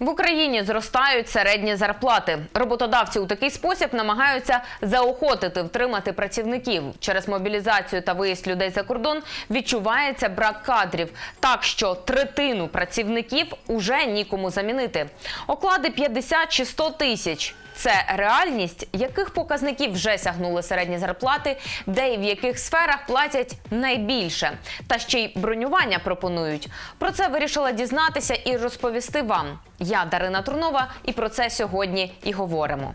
В Україні зростають середні зарплати. Роботодавці у такий спосіб намагаються заохотити втримати працівників. Через мобілізацію та виїзд людей за кордон відчувається брак кадрів. Так що третину працівників уже нікому замінити. Оклади 50 чи 100 тисяч. Це реальність, яких показників вже сягнули середні зарплати, де і в яких сферах платять найбільше, та ще й бронювання пропонують. Про це вирішила дізнатися і розповісти вам. Я Дарина Трунова, і про це сьогодні і говоримо.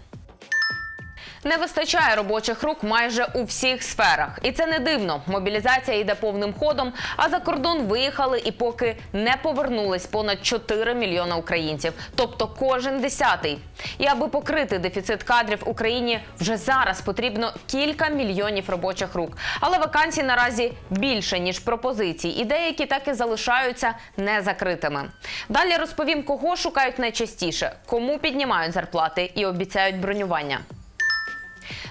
Не вистачає робочих рук майже у всіх сферах, і це не дивно. Мобілізація йде повним ходом. А за кордон виїхали і поки не повернулись понад 4 мільйона українців, тобто кожен десятий. І аби покрити дефіцит кадрів в Україні, вже зараз потрібно кілька мільйонів робочих рук. Але вакансій наразі більше ніж пропозицій, і деякі так і залишаються незакритими. Далі розповім, кого шукають найчастіше, кому піднімають зарплати і обіцяють бронювання.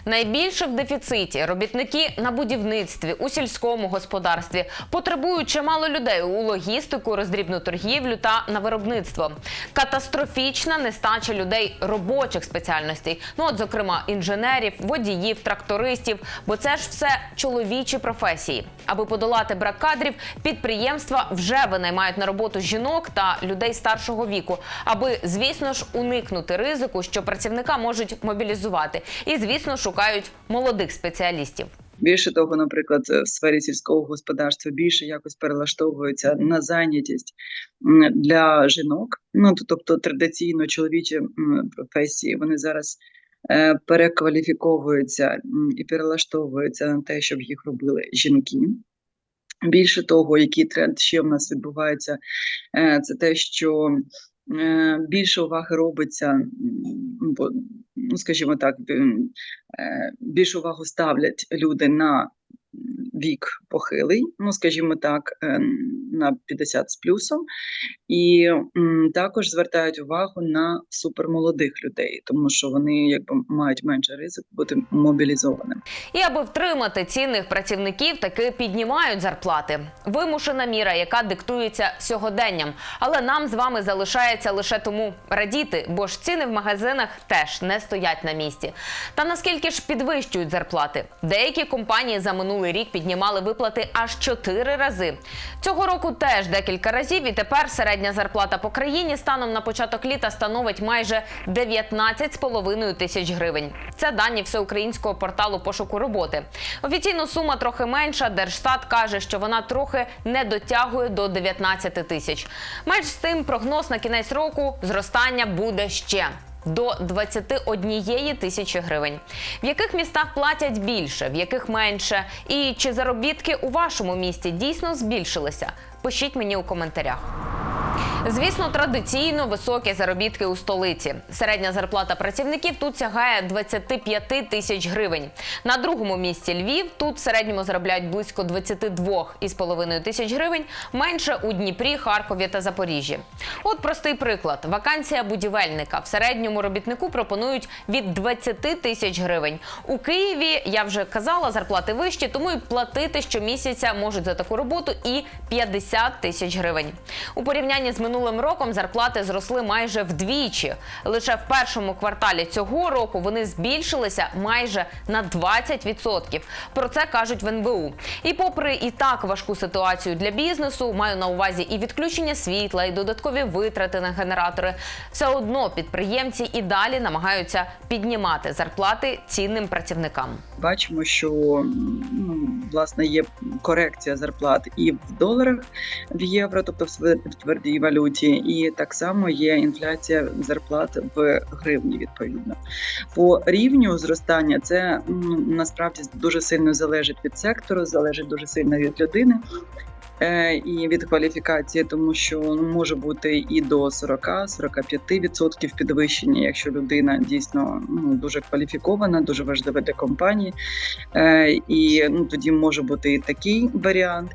Найбільше в дефіциті робітники на будівництві, у сільському господарстві потребують чимало людей у логістику, роздрібну торгівлю та на виробництво. Катастрофічна нестача людей робочих спеціальностей. Ну от, зокрема, інженерів, водіїв, трактористів, бо це ж все чоловічі професії. Аби подолати брак кадрів, підприємства вже винаймають на роботу жінок та людей старшого віку, аби, звісно ж, уникнути ризику, що працівника можуть мобілізувати, і звісно, шукають молодих спеціалістів. Більше того, наприклад, в сфері сільського господарства більше якось перелаштовуються на зайнятість для жінок. Ну тобто традиційно чоловічі професії вони зараз е, перекваліфіковуються і перелаштовуються на те, щоб їх робили жінки. Більше того, який тренд ще в нас відбувається, е, це те, що е, більше уваги робиться, ну скажімо так, е, більшу увагу ставлять люди на вік похилий, ну скажімо так, е, на 50 з плюсом, і м, також звертають увагу на супермолодих людей, тому що вони якби мають менше ризику бути мобілізованими. І аби втримати цінних працівників, таки піднімають зарплати. Вимушена міра, яка диктується сьогоденням. Але нам з вами залишається лише тому радіти, бо ж ціни в магазинах теж не стоять на місці. Та наскільки ж підвищують зарплати? Деякі компанії за минулий рік піднімали виплати аж чотири рази. Цього року теж декілька разів, і тепер середня зарплата по країні станом на початок літа становить майже 19,5 тисяч гривень. Це дані всеукраїнського порталу пошуку роботи. Офіційно сума трохи менша. Держстат каже, що вона трохи не дотягує до 19 тисяч. Менш з тим, прогноз на кінець року зростання буде ще. До 21 тисячі гривень. В яких містах платять більше, в яких менше? І чи заробітки у вашому місті дійсно збільшилися? Пишіть мені у коментарях. Звісно, традиційно високі заробітки у столиці. Середня зарплата працівників тут сягає 25 тисяч гривень. На другому місці Львів. Тут в середньому заробляють близько 22,5 тисяч гривень. Менше у Дніпрі, Харкові та Запоріжжі. От простий приклад: вакансія будівельника. В середньому робітнику пропонують від 20 тисяч гривень. У Києві я вже казала, зарплати вищі, тому і платити щомісяця можуть за таку роботу і 50 тисяч гривень. У порівнянні з минулим роком зарплати зросли майже вдвічі. Лише в першому кварталі цього року вони збільшилися майже на 20%. Про це кажуть в НБУ. І попри і так важку ситуацію для бізнесу, маю на увазі і відключення світла, і додаткові витрати на генератори. Все одно підприємці і далі намагаються піднімати зарплати цінним працівникам. Бачимо, що власне є корекція зарплат і в доларах, в євро, тобто в твердій валюті, і так само є інфляція зарплат в гривні. Відповідно, по рівню зростання це насправді дуже сильно залежить від сектору, залежить дуже сильно від людини. Е, І від кваліфікації, тому що ну, може бути і до 40-45% підвищення, якщо людина дійсно ну, дуже кваліфікована, дуже важлива для компанії. Е, І ну, тоді може бути і такий варіант.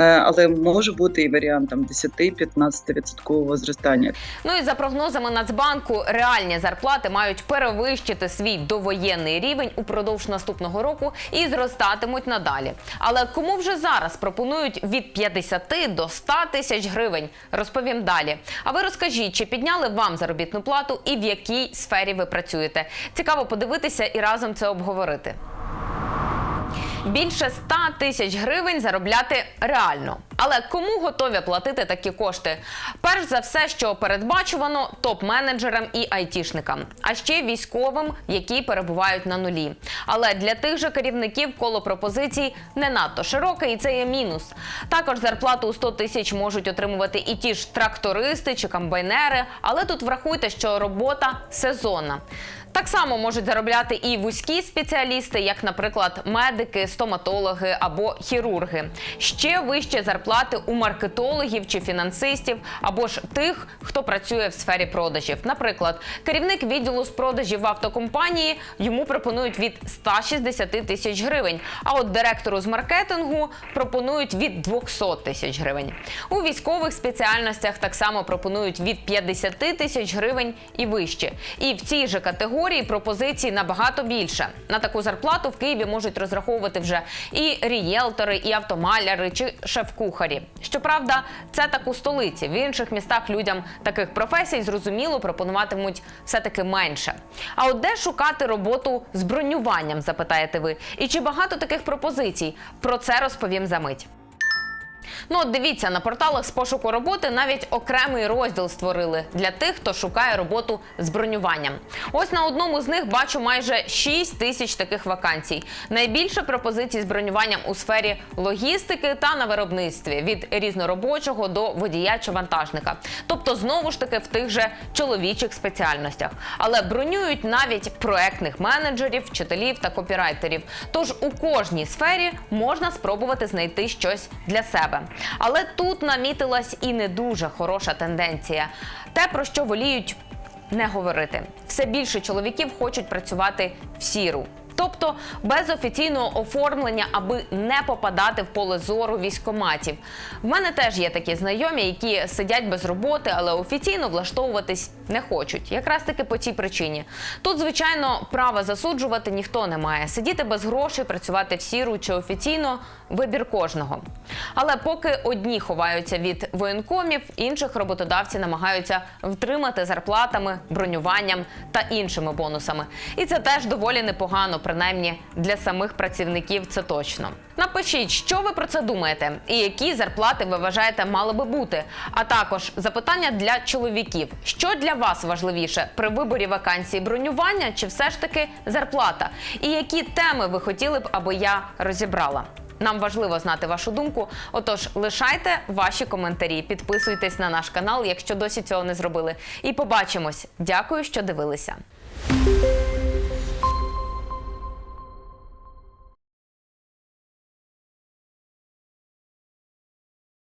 Е, але може бути і варіант там 10-15 відсоткового зростання. Ну і за прогнозами Нацбанку, реальні зарплати мають перевищити свій довоєнний рівень упродовж наступного року і зростатимуть надалі. Але кому вже зараз пропонують від 50 до 100 тисяч гривень? Розповім далі. А ви розкажіть, чи підняли вам заробітну плату і в якій сфері ви працюєте? Цікаво подивитися і разом це обговорити. Більше 100 тисяч гривень заробляти реально. Але кому готові платити такі кошти? Перш за все, що передбачувано топ-менеджерам і айтішникам, а ще військовим, які перебувають на нулі. Але для тих же керівників коло пропозицій не надто широке, і це є мінус. Також зарплату у 100 тисяч можуть отримувати і ті ж трактористи чи комбайнери. Але тут врахуйте, що робота сезонна. Так само можуть заробляти і вузькі спеціалісти, як, наприклад, медики, стоматологи або хірурги. Ще вище зарплати у маркетологів чи фінансистів, або ж тих, хто працює в сфері продажів. Наприклад, керівник відділу з продажів в автокомпанії йому пропонують від 160 тисяч гривень. А от директору з маркетингу пропонують від 200 тисяч гривень. У військових спеціальностях так само пропонують від 50 тисяч гривень і вище. І в цій же категорії пропозицій набагато більше. На таку зарплату в Києві можуть розраховувати вже і рієлтори, і автомаляри чи шеф-кухарі. Щоправда, це так у столиці. В інших містах людям таких професій зрозуміло пропонуватимуть все таки менше. А от де шукати роботу з бронюванням, запитаєте ви? І чи багато таких пропозицій? Про це розповім за мить. Ну, от дивіться, на порталах з пошуку роботи навіть окремий розділ створили для тих, хто шукає роботу з бронюванням. Ось на одному з них бачу майже 6 тисяч таких вакансій. Найбільше пропозицій з бронюванням у сфері логістики та на виробництві від різноробочого до водія чи вантажника. Тобто, знову ж таки, в тих же чоловічих спеціальностях. Але бронюють навіть проектних менеджерів, вчителів та копірайтерів. Тож у кожній сфері можна спробувати знайти щось для себе. Але тут намітилась і не дуже хороша тенденція. Те, про що воліють не говорити. Все більше чоловіків хочуть працювати в сіру. Тобто без офіційного оформлення, аби не попадати в поле зору військоматів. В мене теж є такі знайомі, які сидять без роботи, але офіційно влаштовуватись не хочуть. Якраз таки по цій причині. Тут, звичайно, права засуджувати ніхто не має. Сидіти без грошей, працювати в сіру чи офіційно вибір кожного. Але поки одні ховаються від воєнкомів, інших роботодавці намагаються втримати зарплатами, бронюванням та іншими бонусами. І це теж доволі непогано, принаймні для самих працівників. Це точно. Напишіть, що ви про це думаєте, і які зарплати ви вважаєте мали би бути. А також запитання для чоловіків: що для вас важливіше при виборі вакансії бронювання чи все ж таки зарплата? І які теми ви хотіли б, аби я розібрала? Нам важливо знати вашу думку. Отож, лишайте ваші коментарі, підписуйтесь на наш канал, якщо досі цього не зробили. І побачимось. Дякую, що дивилися.